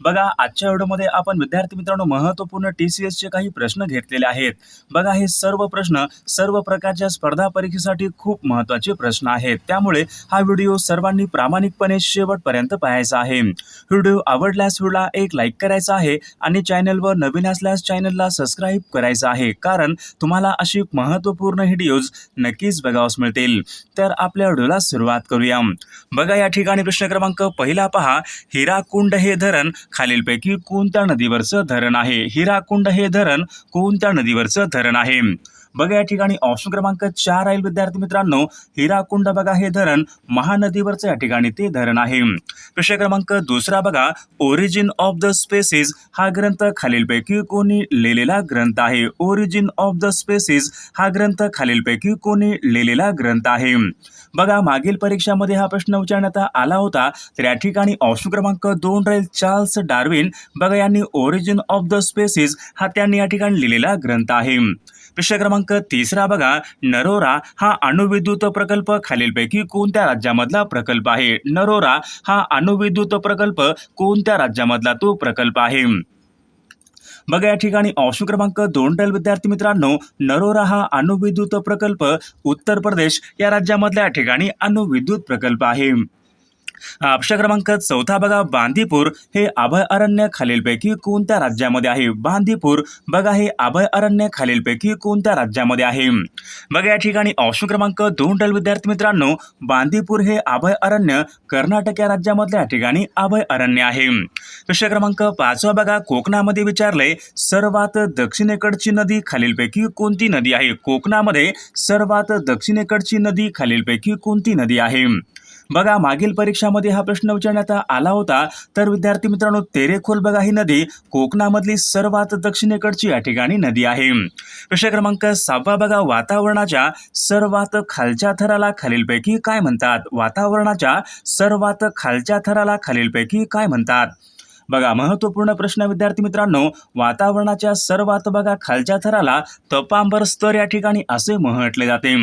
बघा आजच्या व्हिडिओमध्ये आपण विद्यार्थी मित्रांनो महत्त्वपूर्ण टी सी एसचे काही प्रश्न घेतलेले आहेत. बघा हे सर्व प्रश्न सर्व प्रकारच्या स्पर्धा परीक्षेसाठी खूप महत्त्वाचे प्रश्न आहेत. त्यामुळे हा व्हिडिओ सर्वांनी प्रामाणिकपणे शेवटपर्यंत पाहायचा आहे. व्हिडिओ आवडल्यास व्हिडिओला एक लाईक करायचा आहे आणि चॅनलवर नवीन असल्यास चॅनलला सबस्क्राईब करायचं आहे. कारण तुम्हाला अशी महत्त्वपूर्ण व्हिडिओज नक्कीच बघावस मिळतील. तर आपल्या व्हिडिओला सुरुवात करूया. बघा या ठिकाणी प्रश्न क्रमांक पहिला पहा. हिराकुंड हे धरण खालीलपैकी कोणत्या नदीवरचं धरण आहे? हिराकुंड हे धरण कोणत्या नदीवरचं धरण आहे? बघा या ठिकाणी ऑप्शन क्रमांक चार राहील विद्यार्थी मित्रांनो. हिराकुंड बघा हे धरण. महानदीवरचं या ठिकाणी ते धरण आहे. प्रश्न क्रमांक दुसरा बघा. ओरिजिन ऑफ द स्पेसिस हा ग्रंथ खालीलपैकी कोणी लिहिलेला ग्रंथ आहे. ओरिजिन ऑफ द स्पेसिस हा ग्रंथ खालीलपैकी कोणी लिहिलेला ग्रंथ आहे. बघा मागील परीक्षामध्ये हा प्रश्न विचारण्यात आला होता. तर या ठिकाणी ऑप्शन क्रमांक दोन राहील चार्ल्स डार्विन. बघा यांनी ओरिजिन ऑफ द स्पेसिस हा त्यांनी या ठिकाणी लिहिलेला ग्रंथ आहे. प्रश्न क्रमांक तिसरा बघा नरोरा हा अणुविद्युत प्रकल्प खालीलपैकी कोणत्या राज्यामधला प्रकल्प आहे? नरोरा हा अणुविद्युत प्रकल्प कोणत्या राज्यामधला तो प्रकल्प आहे? बघा या ठिकाणी ऑप्शन क्रमांक दोन टेल विद्यार्थी मित्रांनो नरोरा हा अणुविद्युत प्रकल्प उत्तर प्रदेश या राज्यामधल्या या ठिकाणी अणुविद्युत प्रकल्प आहे. ऑप्शन क्रमांक चौथा बघा बांदीपूर हे अभयारण्य खालीलपैकी कोणत्या राज्यामध्ये आहे? बांदीपूर बघा हे अभयारण्य खालीलपैकी कोणत्या राज्यामध्ये आहे? बघा या ठिकाणी ऑप्शन क्रमांक दोन टल विद्यार्थी मित्रांनो. बांदीपूर हे अभयारण्य कर्नाटक या राज्यामधल्या ठिकाणी अभय अरण्य आहे. प्रश्न क्रमांक पाचवा बघा कोकणामध्ये विचारले सर्वात दक्षिणेकडची नदी खालीलपैकी कोणती नदी आहे? कोकणामध्ये सर्वात दक्षिणेकडची नदी खालीलपैकी कोणती नदी आहे? बघा मागील परीक्षामध्ये हा प्रश्न विचारण्यात आला होता. तर विद्यार्थी मित्रांनो तेरेखोल बघा ही नदी कोकणामधली सर्वात दक्षिणेकडची या ठिकाणी नदी आहे. प्रश्न क्रमांक सहावा बघा वातावरणाच्या सर्वात खालच्या थराला खालीलपैकी काय म्हणतात? वातावरणाच्या सर्वात खालच्या थराला खालीलपैकी काय म्हणतात? बघा महत्त्वपूर्ण प्रश्न विद्यार्थी मित्रांनो वातावरणाच्या सर्वात बघा खालच्या थराला तपांबर स्तर या ठिकाणी असे म्हटले जाते.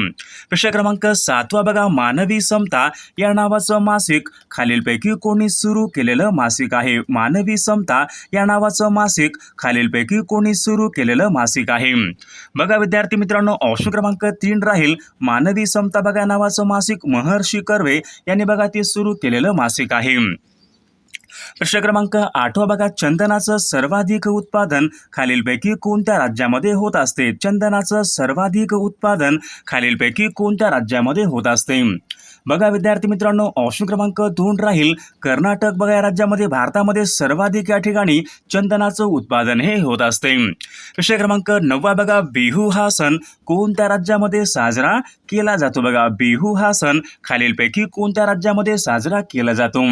प्रश्न क्रमांक सातवा बघा मानवी समता या नावाचं मासिक खालीलपैकी कोणी सुरू केलेलं मासिक आहे. मानवी समता या नावाचं मासिक खालीलपैकी कोणी सुरू केलेलं मासिक आहे. बघा विद्यार्थी मित्रांनो ऑप्शन क्रमांक तीन राहील. मानवी समता बघा नावाचं मासिक महर्षी कर्वे यांनी बघा ते सुरू केलेलं मासिक आहे. प्रश्न क्रमांक आठवा भागात चंदनाचं सर्वाधिक उत्पादन खालीलपैकी कोणत्या राज्यामध्ये होत असते? चंदनाचं सर्वाधिक उत्पादन खालीलपैकी कोणत्या राज्यामध्ये होत असते? बघा विद्यार्थी मित्रांनो ऑप्शन क्रमांक दोन राहील. कर्नाटक बघा या राज्यामध्ये भारतामध्ये सर्वाधिक या ठिकाणी चंदनाचं उत्पादन हे होत असते. प्रश्न क्रमांक नववा बघा बिहू हा सण कोणत्या राज्यामध्ये साजरा केला जातो? बघा बिहू हा सण खालीलपैकी कोणत्या राज्यामध्ये साजरा केला जातो?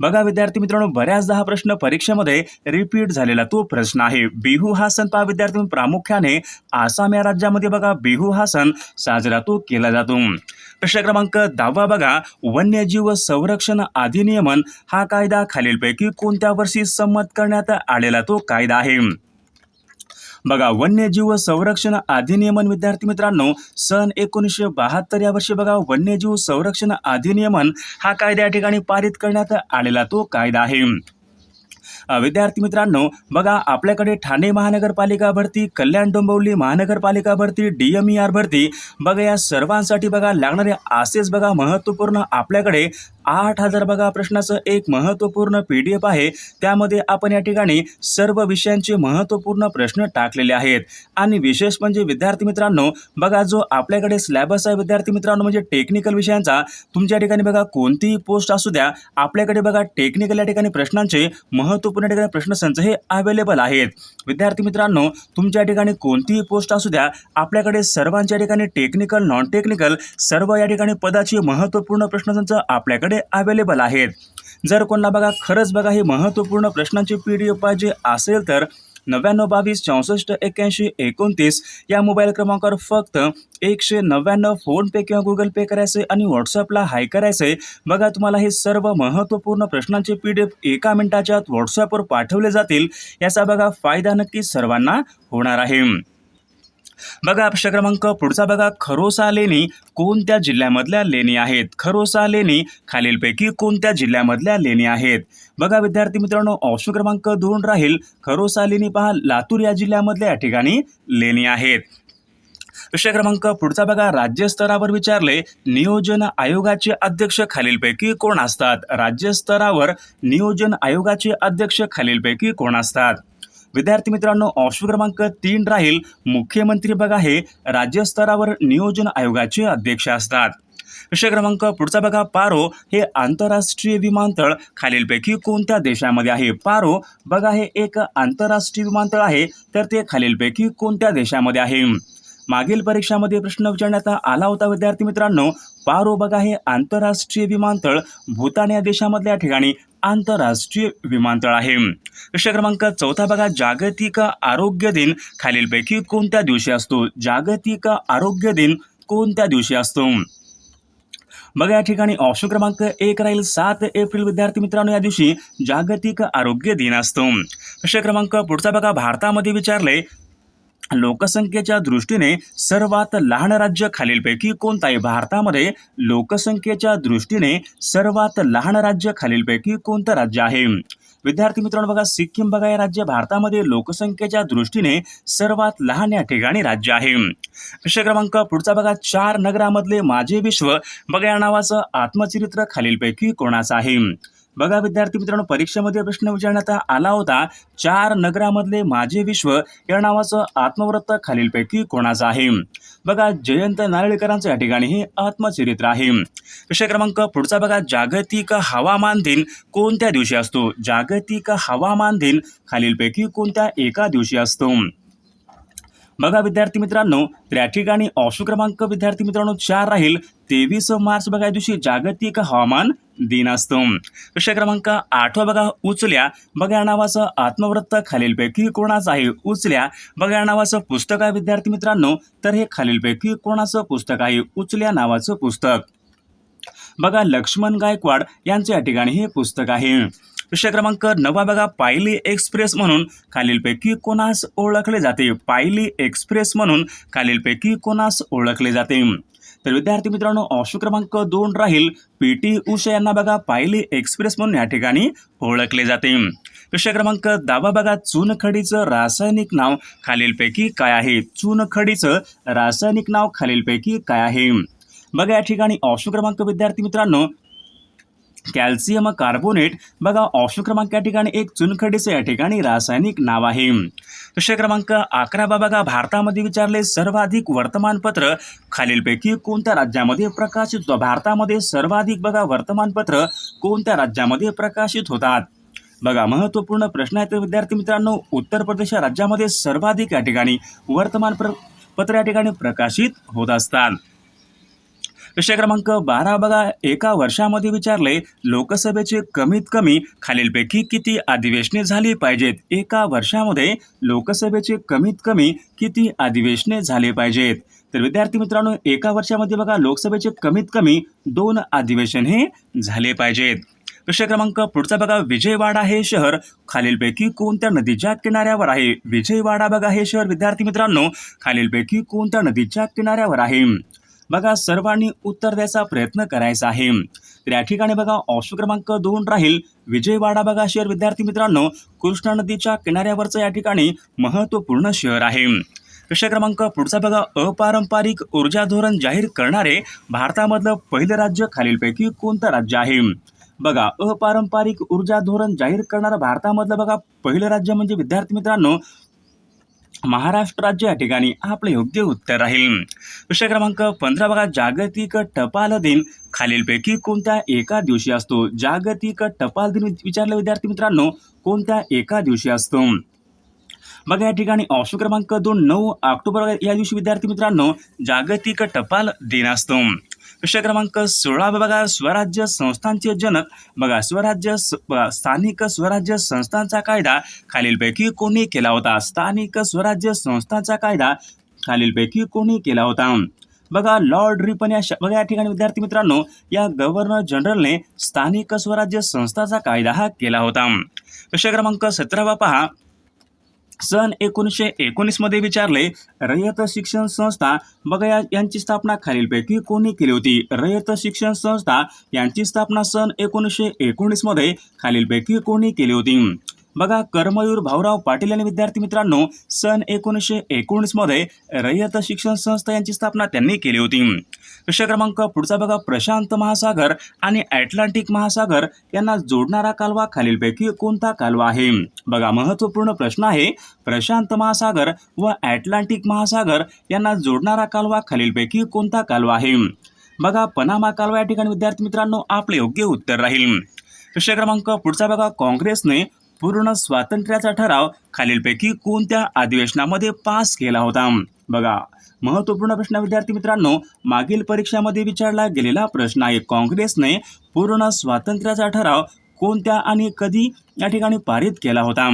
बघा विद्यार्थी मित्रांनो बऱ्याचदा हा प्रश्न परीक्षेमध्ये रिपीट झालेला तो प्रश्न आहे. बिहू हा सण पहा विद्यार्थी प्रामुख्याने आसाम या राज्यामध्ये बघा बिहू हा सण साजरा तो केला जातो. प्रश्न क्रमांक दहावा बघा वन्यजीव संरक्षण अधिनियमन हा कायदा खालीलपैकी कोणत्या वर्षी संमत करण्यात आलेला तो कायदा आहे? बघा वन्यजीव संरक्षण अधिनियमन विद्यार्थी मित्रांनो सन एकोणीसशे बहात्तर या वर्षी बघा वन्यजीव संरक्षण अधिनियमन हा कायदा या ठिकाणी पारित करण्यात आलेला तो कायदा आहे. विद्यार्थी मित्रांनो बघा आपल्याकडे ठाणे महानगरपालिका भरती कल्याण डोंबिवली महानगरपालिका भरती डी एम ई आर भरती बघा या सर्वांसाठी बघा लागणारे असेच बघा महत्त्वपूर्ण आपल्याकडे आठ हजार बघा प्रश्नाचं एक महत्त्वपूर्ण पी डी एफ आहे. त्यामध्ये आपण या ठिकाणी सर्व विषयांचे महत्त्वपूर्ण प्रश्न टाकलेले आहेत. आणि विशेष म्हणजे विद्यार्थी मित्रांनो बघा जो आपल्याकडे स्लॅबस आहे विद्यार्थी मित्रांनो म्हणजे टेक्निकल विषयांचा तुमच्या ठिकाणी बघा कोणतीही पोस्ट असू द्या आपल्याकडे बघा टेक्निकल या ठिकाणी प्रश्नांचे महत्त्वपूर्ण ठिकाणी प्रश्नसंच हे अवेलेबल आहेत. विद्यार्थी मित्रांनो तुमच्या ठिकाणी कोणतीही पोस्ट असू द्या आपल्याकडे सर्वांच्या ठिकाणी टेक्निकल नॉन टेक्निकल सर्व या ठिकाणी पदाची महत्त्वपूर्ण प्रश्नसंच आपल्याकडे अवेलेबल आहेत. जर कोणाला बघा खरंच बघा हे महत्त्वपूर्ण प्रश्नांची पी डी एफ पाहिजे असेल तर नव्याण्णव बावीस चौसष्ट एक्क्याऐंशी एकोणतीस या मोबाईल क्रमांकावर फक्त एकशे नव्याण्णव फोनपे किंवा गुगल पे करायचे आणि व्हॉट्सअपला हाय करायचे. बघा तुम्हाला हे सर्व महत्त्वपूर्ण प्रश्नांचे पी डी एफ एका मिनिटाच्या आत व्हॉट्सअपवर पाठवले जातील. याचा बघा फायदा नक्की सर्वांना होणार आहे. बघा प्रश्न क्रमांक पुढचा बघा. खरोसा लेणी कोणत्या जिल्ह्यामधल्या लेणी आहेत? खरोसा लेणी खालीलपैकी कोणत्या जिल्ह्यामधल्या लेणी आहेत? बघा विद्यार्थी मित्रांनो ऑप्शन क्रमांक दोन राहील. खरोसा लेणी पहा लातूर या जिल्ह्यामधल्या या ठिकाणी लेणी आहेत. प्रश्न क्रमांक पुढचा बघा. राज्यस्तरावर विचारले नियोजन आयोगाचे अध्यक्ष खालीलपैकी कोण असतात? राज्यस्तरावर नियोजन आयोगाचे अध्यक्ष खालीलपैकी कोण असतात? विद्यार्थी मित्रांनो ऑप्शन क्रमांक तीन राहील मुख्यमंत्री बघा हे राज्यस्तरावर नियोजन आयोगाचे अध्यक्ष असतात. विषय क्रमांक पुढचा बघा पारो हे आंतरराष्ट्रीय विमानतळ खालीलपैकी कोणत्या देशामध्ये आहे? पारो बघा हे एक आंतरराष्ट्रीय विमानतळ आहे तर ते खालीलपैकी कोणत्या देशामध्ये आहे? मागील परीक्षामध्ये प्रश्न विचारण्यात आला होता विद्यार्थी मित्रांनो. पारो बघा हे आंतरराष्ट्रीय विमानतळ भूतान या देशामधल्या ठिकाणी आंतरराष्ट्रीय विमानतळ आहे. प्रश्न क्रमांक चौथा बघा जागतिक आरोग्य दिन. खालीलपैकी कोणत्या दिवशी असतो? जागतिक आरोग्य दिन कोणत्या दिवशी असतो? बघा या ठिकाणी ऑप्शन क्रमांक एक राहील. सात एप्रिल विद्यार्थी मित्रांनो या दिवशी जागतिक आरोग्य दिन असतो. प्रश्न क्रमांक पुढचा बघा भारतामध्ये विचारले लोकसंख्येच्या दृष्टीने सर्वात लहान राज्य खालीलपैकी कोणतं आहे? भारतामध्ये लोकसंख्येच्या दृष्टीने सर्वात लहान राज्य खालीलपैकी कोणतं राज्य आहे? विद्यार्थी मित्रांनो बघा सिक्कीम बघा हे राज्य भारतामध्ये लोकसंख्येच्या दृष्टीने सर्वात लहान या ठिकाणी राज्य आहे. विषय क्रमांक पुढचा बघा चार नगरामधले माझे विश्व बघा या नावाचं आत्मचरित्र खालीलपैकी कोणाचं आहे? बघा विद्यार्थी मित्रांनो परीक्षेमध्ये प्रश्न विचारण्यात आला होता. चार नगरामधले माझे विश्व या नावाचं आत्मवृत्त खालीलपैकी कोणाचं आहे? बघा जयंत नारळीकरांचं या ठिकाणी हे आत्मचरित्र आहे. विषय क्रमांक पुढचा बघा. जागतिक हवामान दिन कोणत्या दिवशी असतो? जागतिक हवामान दिन खालीलपैकी कोणत्या एका दिवशी असतो? बघा विद्यार्थी मित्रांनो त्या ठिकाणी ऑप्शन क्रमांक विद्यार्थी मित्रांनो चार राहील. तेवीस मार्च बघा या दिवशी जागतिक हवामान दिन असतो. प्रश्न क्रमांक आठवा बघा उचल्या. बघा या नावाचं आत्मवृत्त खालीलपैकी कोणाचं आहे? उचल्या. बघा या नावाचं पुस्तक आहे विद्यार्थी मित्रांनो तर हे खालीलपैकी कोणाचं पुस्तक आहे? उचल्या नावाचं पुस्तक. बघा लक्ष्मण गायकवाड यांचं या ठिकाणी हे पुस्तक आहे. विषय क्रमांक नवा बघा पायली एक्सप्रेस म्हणून खालीलपैकी कोणास ओळखले जाते? पायली एक्सप्रेस म्हणून खालीलपैकी कोणास ओळखले जाते? तर विद्यार्थी मित्रांनो ऑप्शन क्रमांक दोन राहील पी टी उषा यांना बघा पायली एक्सप्रेस म्हणून या ठिकाणी ओळखले जाते. प्रश्न क्रमांक दहावा बघा चुनखडीचं रासायनिक नाव खालीलपैकी काय आहे? चुनखडीचं रासायनिक नाव खालीलपैकी काय आहे? बघा या ठिकाणी ऑप्शन क्रमांक विद्यार्थी मित्रांनो कॅल्शियम कार्बोनेट बघा ऑप्शन क्रमांक या ठिकाणी एक चुनखडीचं या ठिकाणी रासायनिक नाव आहे. प्रश्न क्रमांक अकरा बघा भारतामध्ये विचारले सर्वाधिक वर्तमानपत्र. खालीलपैकी कोणत्या राज्यामध्ये प्रकाशित होतं? भारतामध्ये सर्वाधिक बघा वर्तमानपत्र कोणत्या राज्यामध्ये प्रकाशित होतात? बघा महत्त्वपूर्ण प्रश्न आहे तर विद्यार्थी मित्रांनो उत्तर प्रदेश राज्यामध्ये सर्वाधिक या ठिकाणी वर्तमानपत्र पत्र या ठिकाणी प्रकाशित होत असतात. विषय क्रमांक बारा बघा. एका वर्षामध्ये विचारले लोकसभेचे कमीत कमी खालीलपैकी किती अधिवेशने झाली पाहिजेत? एका वर्षामध्ये लोकसभेचे कमीत कमी किती अधिवेशने झाले पाहिजेत? तर विद्यार्थी मित्रांनो एका वर्षामध्ये बघा लोकसभेचे कमीत कमी दोन अधिवेशन हे झाले पाहिजेत. विषय क्रमांक पुढचा बघा. विजयवाडा हे शहर खालीलपैकी कोणत्या नदीच्या किनाऱ्यावर आहे? विजयवाडा बघा हे शहर विद्यार्थी मित्रांनो खालीलपैकी कोणत्या नदीच्या किनाऱ्यावर आहे? बघा सर्वांनी उत्तर द्यायचा प्रयत्न करायचा आहे. तर या ठिकाणी बघा ऑप्शन क्रमांक दोन राहील. विजयवाडा बघा शहर विद्यार्थी मित्रांनो कृष्णा नदीच्या किनाऱ्यावरचं या ठिकाणी महत्त्वपूर्ण शहर आहे. प्रश्न क्रमांक पुढचा बघा अपारंपरिक ऊर्जा धोरण जाहीर करणारे भारतामधलं पहिलं राज्य खालीलपैकी कोणतं राज्य आहे? बघा अपारंपरिक ऊर्जा धोरण जाहीर करणारं भारतामधलं बघा पहिलं राज्य म्हणजे विद्यार्थी मित्रांनो महाराष्ट्र राज्य या ठिकाणी आपलं योग्य उत्तर राहील. विषय क्रमांक पंधरा बघा जागतिक टपाल दिन. खालीलपैकी कोणत्या एका दिवशी असतो? जागतिक टपाल दिन विचारलं विद्यार्थी मित्रांनो कोणत्या एका दिवशी असतो? बघा या ठिकाणी ऑप्शन क्रमांक दोन नऊ ऑक्टोबर या दिवशी विद्यार्थी मित्रांनो जागतिक टपाल दिन असतो. प्रश्न क्रमांक सोळा. बघा स्वराज्य संस्थांचे जनक. बघा स्वराज्य स- स्थानिक स्वराज्य संस्थांचा कायदा खालीलपैकी कोणी केला होता? स्थानिक स्वराज्य संस्थांचा कायदा खालीलपैकी कोणी केला होता? बघा लॉर्ड रिपन या श- बघा या ठिकाणी विद्यार्थी मित्रांनो या गव्हर्नर जनरलने स्थानिक स्वराज्य संस्थाचा कायदा हा केला होता. प्रश्न क्रमांक सतरावा पहा. सन एकोणीसशे एकोणीसमध्ये विचारले रयत शिक्षण संस्था बघा या यांची स्थापना खालीलपैकी कोणी केली होती? रयत शिक्षण संस्था यांची स्थापना सन एकोणीसशे एकोणीसमध्ये खालीलपैकी कोणी केली होती? बघा कर्मयूर भाऊराव पाटील आणि विद्यार्थी मित्रांनो सन एकोणीसशे एकोणीसमध्ये रयत शिक्षण संस्था यांची स्थापना त्यांनी केली होती. प्रश्न क्रमांक पुढचा बघा प्रशांत महासागर आणि अटलांटिक महासागर यांना जोडणारा कालवा खालीलपैकी कोणता कालवा आहे? बघा महत्त्वपूर्ण प्रश्न आहे प्रशांत महासागर व अटलांटिक महासागर यांना जोडणारा कालवा खालीलपैकी कोणता कालवा आहे? बघा पनामा कालवा या ठिकाणी विद्यार्थी मित्रांनो आपले योग्य उत्तर राहील. प्रश्न क्रमांक पुढचा बघा काँग्रेसने पूर्ण स्वातंत्र्याचा ठराव खालीलपैकी कोणत्या अधिवेशनामध्ये पास केला होता? बघा महत्त्वपूर्ण प्रश्न विद्यार्थी मित्रांनो मागील परीक्षामध्ये विचारला गेलेला प्रश्न आहे. काँग्रेसने पूर्ण स्वातंत्र्याचा ठराव कोणत्या आणि कधी या ठिकाणी पारित केला होता?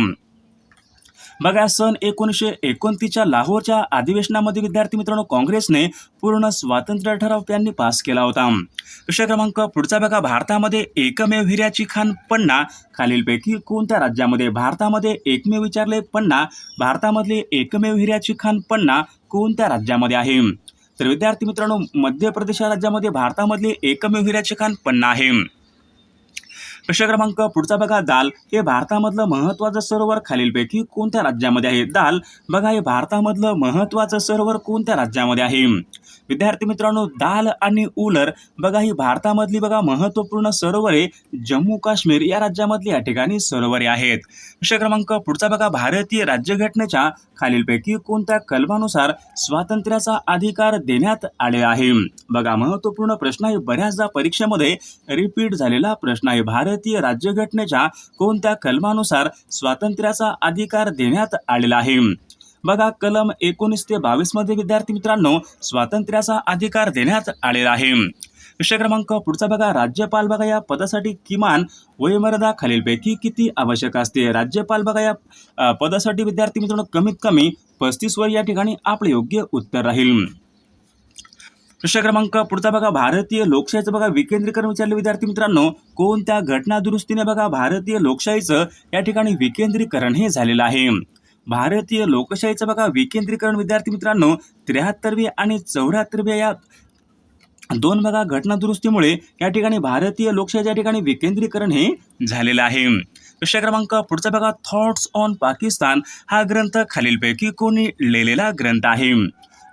बघा सन एकोणीसशे एकोणतीसच्या लाहोरच्या अधिवेशनामध्ये विद्यार्थी मित्रांनो काँग्रेसने पूर्ण स्वातंत्र्य ठराव त्यांनी पास केला होता. विषय क्रमांक पुढचा बघा. भारतामध्ये एकमेव हिऱ्याची खान पन्ना. खालीलपैकी कोणत्या राज्यामध्ये? भारतामध्ये एकमेव विचारले पन्ना. भारतामधले एकमेव हिऱ्याची खान पन्ना कोणत्या राज्यामध्ये आहे? तर विद्यार्थी मित्रांनो मध्य प्रदेश राज्यामध्ये भारतामधले एकमेव हिऱ्याची खान पन्ना आहे. प्रश्न क्रमांक पुढचा बघा. दाल हे भारतामधलं महत्त्वाचं सरोवर खालीलपैकी कोणत्या राज्यामध्ये आहे? दाल बघा हे भारतामधलं महत्त्वाचं सरोवर कोणत्या राज्यामध्ये आहे? विद्यार्थी मित्रांनो दाल आणि उलर बघा ही भारतामधली बघा महत्त्वपूर्ण सरोवरे जम्मू काश्मीर या राज्यामधली या ठिकाणी सरोवरे आहेत. प्रश्न क्रमांक पुढचा बघा भारतीय राज्यघटनेच्या खालीलपैकी कोणत्या कलमानुसार स्वातंत्र्याचा अधिकार देण्यात आले आहे? बघा महत्त्वपूर्ण प्रश्न आहे. बऱ्याचदा परीक्षेमध्ये रिपीट झालेला प्रश्न आहे. भारतीय राज्यघटनेच्या कोणत्या कलमानुसार स्वातंत्र्याचा अधिकार देण्यात आलेला आहे? बघा कलम एकोणीस ते बावीसमध्ये विद्यार्थी मित्रांनो स्वातंत्र्याचा अधिकार देण्यात आलेला आहे. विषय क्रमांक पुढचा बघा राज्यपाल बघा या पदासाठी किमान वयोमर्यादा खालीलपैकी किती आवश्यक असते? राज्यपाल बघा या पदासाठी विद्यार्थी मित्रांनो कमीत कमी पस्तीस वय या ठिकाणी आपले योग्य उत्तर राहील. प्रश्न क्रमांक पुढचा बघा भारतीय लोकशाहीचं बघा विकेंद्रीकरण विचारले विद्यार्थी मित्रांनो कोणत्या घटना दुरुस्तीने बघा भारतीय लोकशाहीचं या ठिकाणी विकेंद्रीकरण हे झालेलं आहे? भारतीय लोकशाहीचं बघा विकेंद्रीकरण विद्यार्थी मित्रांनो त्र्याहत्तरवी आणि चौऱ्याहत्तरव्या या दोन बघा घटना दुरुस्तीमुळे या ठिकाणी भारतीय लोकशाहीच्या ठिकाणी विकेंद्रीकरण हे झालेलं आहे. विषय क्रमांक पुढचा बघा थॉट्स ऑन पाकिस्तान हा ग्रंथ खालीलपैकी कोणी लिहिलेला ग्रंथ आहे.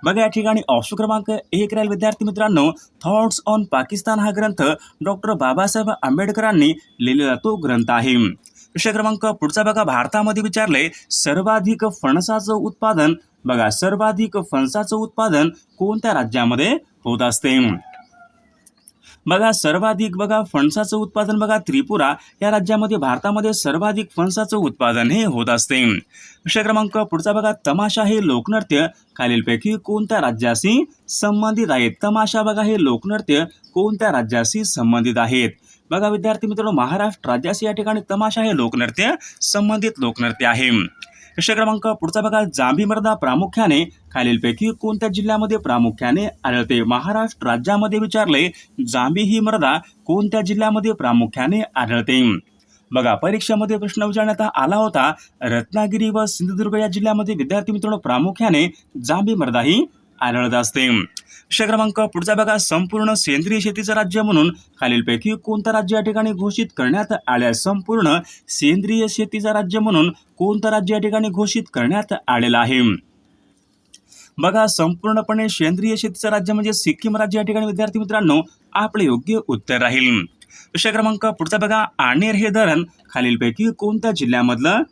बघा या ठिकाणी ऑप्शन क्रमांक एक राहील विद्यार्थी मित्रांनो. थॉट्स ऑन पाकिस्तान हा ग्रंथ डॉक्टर बाबासाहेब आंबेडकरांनी लिहिलेला तो ग्रंथ आहे. विषय क्रमांक पुढचा बघा. भारतामध्ये विचारले सर्वाधिक फणसाचं उत्पादन बघा सर्वाधिक फणसाचं उत्पादन कोणत्या राज्यामध्ये होत असते? बघा सर्वाधिक बघा फणसाचं उत्पादन बघा त्रिपुरा या राज्यामध्ये भारतामध्ये सर्वाधिक फणसाचं उत्पादन हे होत असते. विषय क्रमांक पुढचा बघा. तमाशा हे लोकनृत्य खालीलपैकी कोणत्या राज्याशी संबंधित आहेत? तमाशा बघा हे लोकनृत्य कोणत्या राज्याशी संबंधित आहेत? बघा विद्यार्थी मित्रांनो महाराष्ट्र राज्याशी या ठिकाणी तमाशा हे लोकनृत्य संबंधित लोकनृत्य आहे. प्रश्न क्रमांक पुढचा बघा. जांभी मर्दा प्रामुख्याने खालीलपैकी कोणत्या जिल्ह्यामध्ये प्रामुख्याने आढळते? महाराष्ट्र राज्यामध्ये विचारले जांभी ही मर्दा कोणत्या जिल्ह्यामध्ये प्रामुख्याने आढळते? बघा परीक्षेमध्ये प्रश्न विचारण्यात आला होता. रत्नागिरी व सिंधुदुर्ग या जिल्ह्यामध्ये विद्यार्थी मित्रांनो प्रामुख्याने जांभी मर्दा ही आढळत असते. विषय क्रमांक पुढचा बघा. संपूर्ण सेंद्रिय शेतीचं राज्य म्हणून खालीलपैकी कोणतं राज्य या ठिकाणी घोषित करण्यात आले संपूर्ण सेंद्रिय शेतीचं राज्य म्हणून कोणतं राज्य या ठिकाणी घोषित करण्यात आलेलं आहे? बघा संपूर्णपणे सेंद्रिय शेतीचं राज्य म्हणजे सिक्कीम राज्य या ठिकाणी विद्यार्थी मित्रांनो आपले योग्य उत्तर राहील. विषय क्रमांक पुढचा बघा. आनेर हे धरण खालीलपैकी कोणत्या जिल्ह्यामधलं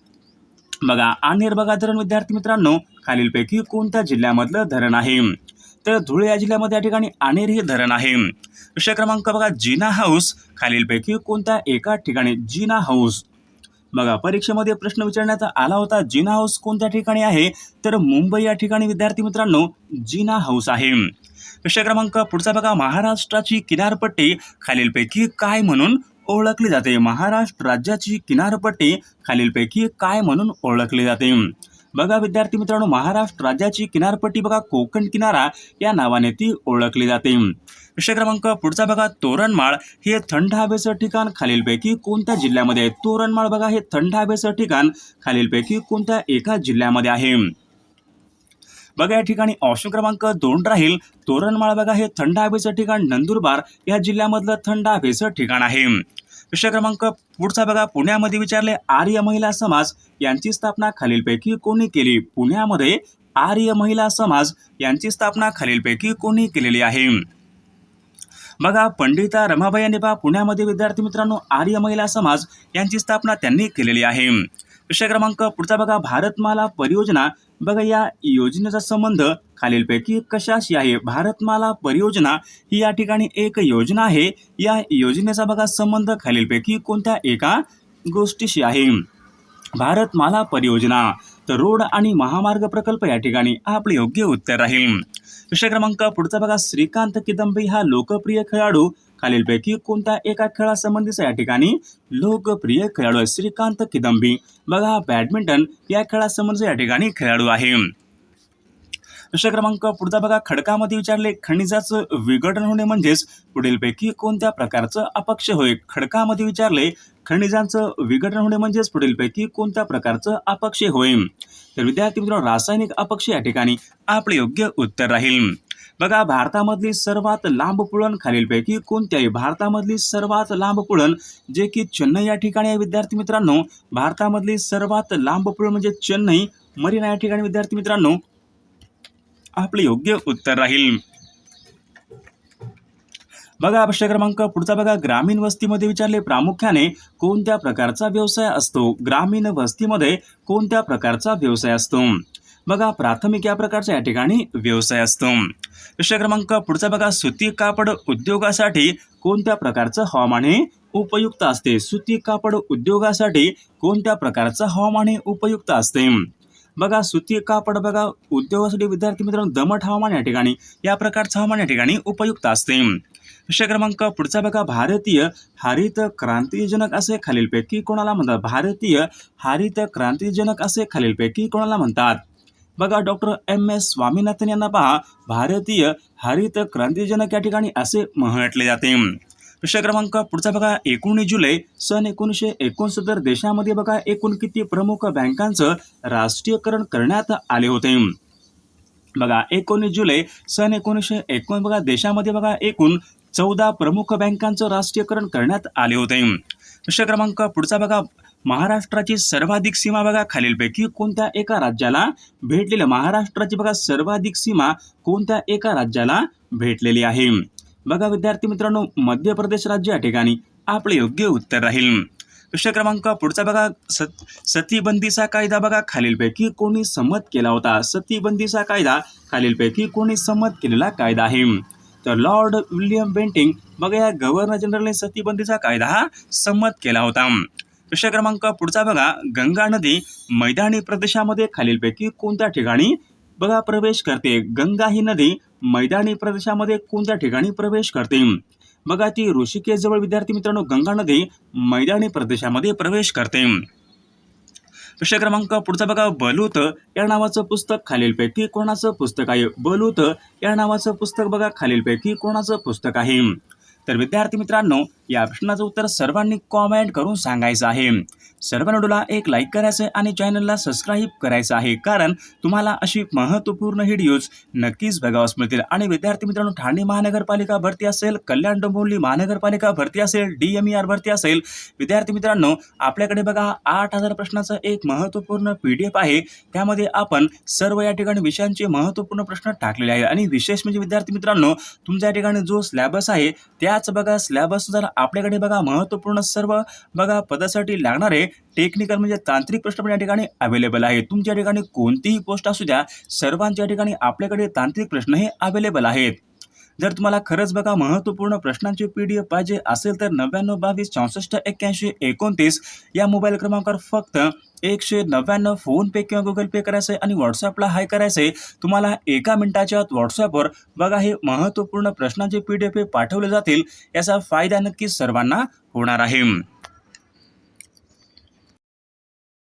बघा आनेर बघा धरण विद्यार्थी मित्रांनो खालीलपैकी कोणत्या जिल्ह्यामधलं धरण आहे? तर धुळे या जिल्ह्यामध्ये या ठिकाणी अनेर हे धरण आहे. विषय क्रमांक बघा जिना हाऊस. खालीलपैकी कोणत्या एका ठिकाणी जिना हाऊस? बघा परीक्षेमध्ये प्रश्न विचारण्यात आला होता जिना हाऊस कोणत्या ठिकाणी आहे? तर मुंबई या ठिकाणी विद्यार्थी मित्रांनो जिना हाऊस आहे. विषय क्रमांक पुढचा बघा महाराष्ट्राची किनारपट्टी. खालीलपैकी काय म्हणून ओळखली जाते. महाराष्ट्र राज्याची किनारपट्टी खालीलपैकी काय म्हणून ओळखली जाते? बघा विद्यार्थी मित्रांनो महाराष्ट्र राज्याची किनारपट्टी बघा कोकण किनारा या नावाने ती ओळखली जाते. प्रश्न क्रमांक पुढचा बघा तोरणमाळ. हे थंड हवेचं ठिकाण खालीलपैकी कोणत्या जिल्ह्यामध्ये आहे? तोरणमाळ बघा हे थंड हवेचं ठिकाण खालीलपैकी कोणत्या एका जिल्ह्यामध्ये आहे? बघा या ठिकाणी ऑप्शन क्रमांक दोन राहील. तोरणमाळ बघा हे थंड हवेचं ठिकाण. नंदुरबार या जिल्ह्यामधलं थंड हवेचं ठिकाण आहे. प्रश्न क्रमांक पुढचा बघा. पुण्यामध्ये विचारले आर्य महिला समाज यांची स्थापना खालीलपैकी कोणी केली? पुण्यामध्ये आर्य महिला समाज यांची स्थापना खालीलपैकी कोणी केलेली आहे? बघा पंडिता रमाबाई यांनी बा पुण्यामध्ये विद्यार्थी मित्रांनो आर्य महिला समाज यांची स्थापना त्यांनी केलेली आहे. प्रश्न क्रमांक पुढचा बघा. भारतमाला परियोजना बघा या योजनेचा संबंध खालीलपैकी कशाशी आहे? भारतमाला परियोजना ही या ठिकाणी एक योजना आहे. या योजनेचा बघा संबंध खालीलपैकी कोणत्या एका गोष्टीशी आहे? भारतमाला परियोजना. तर रोड आणि महामार्ग प्रकल्प या ठिकाणी आपले योग्य उत्तर राहील. विषय क्रमांक पुढचा बघा श्रीकांत किदंबी हा लोकप्रिय खेळाडू खालीलपैकी कोणत्या एका खेळासंबंधीचा या ठिकाणी लोकप्रिय खेळाडू आहे? श्रीकांत किदंबी. बघा बॅडमिंटन या खेळासंबंधीचा या ठिकाणी खेळाडू आहे. प्रश्न क्रमांक पुढचा बघा. खडकामध्ये विचारले खनिजाचं विघटन होणे म्हणजेच पुढीलपैकी कोणत्या प्रकारचं अपक्ष होय? खडकामध्ये विचारले खनिजांचं विघटन होणे म्हणजेच पुढीलपैकी कोणत्या प्रकारचं अपक्ष होय? तर विद्यार्थी मित्रांनो रासायनिक अपक्ष या ठिकाणी आपले योग्य उत्तर राहील. बघा भारतामधली सर्वात लांब पुळण खालीलपैकी कोणत्याही? भारतामधली सर्वात लांब पुळण जे की चेन्नई या ठिकाणी आहे विद्यार्थी मित्रांनो. भारतामधली सर्वात लांब पुळण म्हणजे चेन्नई. मरीना या ठिकाणी विद्यार्थी मित्रांनो. आपले योग्य उत्तर राहील. बघा प्रश्न क्रमांक पुढचा बघा. ग्रामीण वस्तीमध्ये विचारले प्रामुख्याने कोणत्या प्रकारचा व्यवसाय असतो? ग्रामीण वस्तीमध्ये कोणत्या प्रकारचा व्यवसाय असतो? बघा प्राथमिक या प्रकारचा या ठिकाणी व्यवसाय असतो. प्रश्न क्रमांक पुढचा बघा सुती कापड उद्योगासाठी कोणत्या प्रकारचं हवामान हे उपयुक्त असते? सुती कापड उद्योगासाठी कोणत्या प्रकारचं हवामान हे उपयुक्त असते? बघा सुती कापड बघा उद्योगासाठी विद्यार्थी मित्रांनो दमट हवामान या ठिकाणी या प्रकारचं हवामान या ठिकाणी उपयुक्त असते. प्रश्न क्रमांक पुढचा बघा भारतीय हरित क्रांतिजनक असे खालीलपैकी कोणाला म्हणतात? भारतीय हरित क्रांतिजनक असे खालीलपैकी कोणाला म्हणतात? बघा डॉक्टर एम एस स्वामीनाथन यांना पहा भारतीय हरित क्रांतिजनक या ठिकाणी असे म्हटले जाते. प्रश्न क्रमांक पुढचा बघा एकोणीस जुलै सन एकोणीसशे एकोणसत्तर देशामध्ये बघा एकूण किती प्रमुख बँकांचं राष्ट्रीयकरण करण्यात आले होते. बघा एकोणीस जुलै सन एकोणीसशे एकोण बघा देशामध्ये बघा एकूण चौदा प्रमुख बँकांचं राष्ट्रीयकरण करण्यात आले होते. प्रश्न क्रमांक पुढचा बघा महाराष्ट्राची सर्वाधिक सीमा बघा खालीलपैकी कोणत्या एका राज्याला भेटलेल्या महाराष्ट्राची बघा सर्वाधिक सीमा कोणत्या एका राज्याला भेटलेली आहे? बघा विद्यार्थी मित्रांनो मध्य प्रदेश राज्य या ठिकाणी आपले योग्य उत्तर राहील. प्रश्न क्रमांक पुढचा बघा. सत सतीबंदीचा कायदा बघा खालीलपैकी कोणी संमत केला होता? सतीबंदीचा कायदा खालीलपैकी कोणी संमत केलेला कायदा आहे? तर लॉर्ड विल्यम बेंटिंग बघा या गव्हर्नर जनरलने सतीबंदीचा कायदा हा संमत केला होता. प्रश्न क्रमांक पुढचा बघा. गंगा नदी मैदानी प्रदेशामध्ये खालीलपैकी कोणत्या ठिकाणी बघा प्रवेश करते? गंगा ही नदी मैदानी प्रदेशामध्ये कोणत्या ठिकाणी प्रवेश करते? बघा ती ऋषिकेजवळ विद्यार्थी मित्रांनो गंगा नदी मैदानी प्रदेशामध्ये प्रवेश करते. प्रश्न क्रमांक पुढचा बघा. बलूत या नावाचं पुस्तक खालीलपैकी कोणाचं पुस्तक आहे? बलूत या नावाचं पुस्तक बघा. खालीलपैकी कोणाचं पुस्तक आहे? तर विद्यार्थी मित्रांनो या प्रश्नाचं उत्तर सर्वांनी कॉमेंट करून सांगायचं आहे. सर्व व्हिडिओला एक लाईक करायचं आहे आणि चॅनलला सबस्क्राईब करायचं आहे. कारण तुम्हाला अशी महत्त्वपूर्ण व्हिडिओज नक्कीच बघावास मिळतील. आणि विद्यार्थी मित्रांनो ठाणे महानगरपालिका भरती असेल कल्याण डोंबिवली महानगरपालिका भरती असेल डी एम ई आर भरती असेल विद्यार्थी मित्रांनो आपल्याकडे बघा आठ हजार प्रश्नाचं एक महत्त्वपूर्ण पी डी एफ आहे. त्यामध्ये आपण सर्व या ठिकाणी विषयांचे महत्त्वपूर्ण प्रश्न टाकलेले आहेत. आणि विशेष म्हणजे विद्यार्थी मित्रांनो तुमच्या या ठिकाणी जो स्लॅबस आहे त्या त्याच बघा स्लॅबस जर आपल्याकडे बघा महत्त्वपूर्ण सर्व बघा पदासाठी लागणारे टेक्निकल म्हणजे तांत्रिक प्रश्न पण या ठिकाणी अवेलेबल आहे तुमच्या ठिकाणी कोणतीही पोस्ट असू द्या सर्वांच्या ठिकाणी आपल्याकडे तांत्रिक प्रश्न हे अवेलेबल आहेत. जर तुम्हाला खरंच बघा महत्त्वपूर्ण प्रश्नांची पी डी एफ पाहिजे असेल तर नव्याण्णव बावीस चौसष्ट एक्क्याऐंशी एकोणतीस या मोबाईल क्रमांकावर फक्त एकशे नव्याण्णव फोनपे किंवा गुगल पे करायचं आहे आणि व्हॉट्सअपला हाय करायचं आहे तुम्हाला एका मिनिटाच्या आत व्हॉट्सअपवर बघा हे महत्त्वपूर्ण प्रश्नांचे पी डी एफ पाठवले जातील. याचा फायदा नक्कीच सर्वांना होणार आहे.